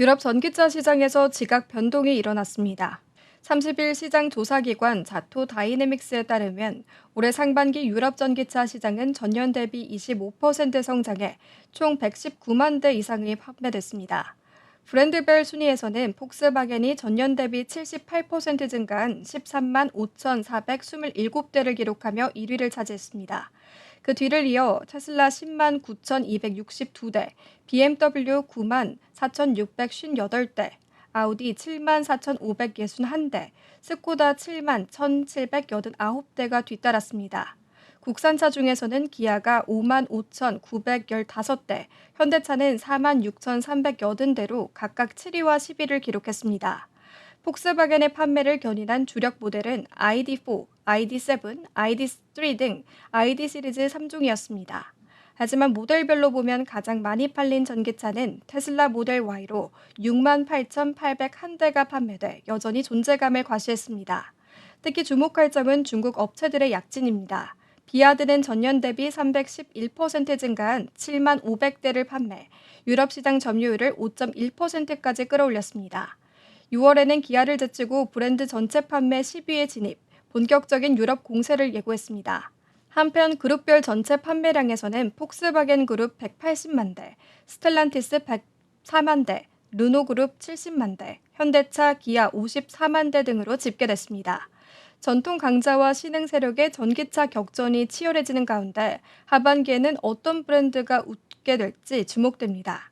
유럽 전기차 시장에서 지각 변동이 일어났습니다. 30일 시장 조사기관 자토 다이내믹스에 따르면 올해 상반기 유럽 전기차 시장은 전년 대비 25% 성장해 총 119만 대 이상이 판매됐습니다. 브랜드별 순위에서는 폭스바겐이 전년 대비 78% 증가한 13만 5,427대를 기록하며 1위를 차지했습니다. 그 뒤를 이어 테슬라 10만 9,262대, BMW 9만 4,658대, 아우디 7만 4,561대, 스코다 7만 1,789대가 뒤따랐습니다. 국산차 중에서는 기아가 5만 5,915대, 현대차는 4만 6,380대로 각각 7위와 10위를 기록했습니다. 폭스바겐의 판매를 견인한 주력 모델은 ID4, ID7, ID3 등 ID 시리즈 3종이었습니다. 하지만 모델별로 보면 가장 많이 팔린 전기차는 테슬라 모델 Y로 6만 8,801대가 판매돼 여전히 존재감을 과시했습니다. 특히 주목할 점은 중국 업체들의 약진입니다. 비아드는 전년 대비 311% 증가한 7만 500대를 판매, 유럽 시장 점유율을 5.1%까지 끌어올렸습니다. 6월에는 기아를 제치고 브랜드 전체 판매 10위에 진입, 본격적인 유럽 공세를 예고했습니다. 한편 그룹별 전체 판매량에서는 폭스바겐 그룹 180만 대, 스텔란티스 104만 대, 르노 그룹 70만 대, 현대차, 기아 54만 대 등으로 집계됐습니다. 전통 강자와 신흥 세력의 전기차 격전이 치열해지는 가운데 하반기에는 어떤 브랜드가 웃게 될지 주목됩니다.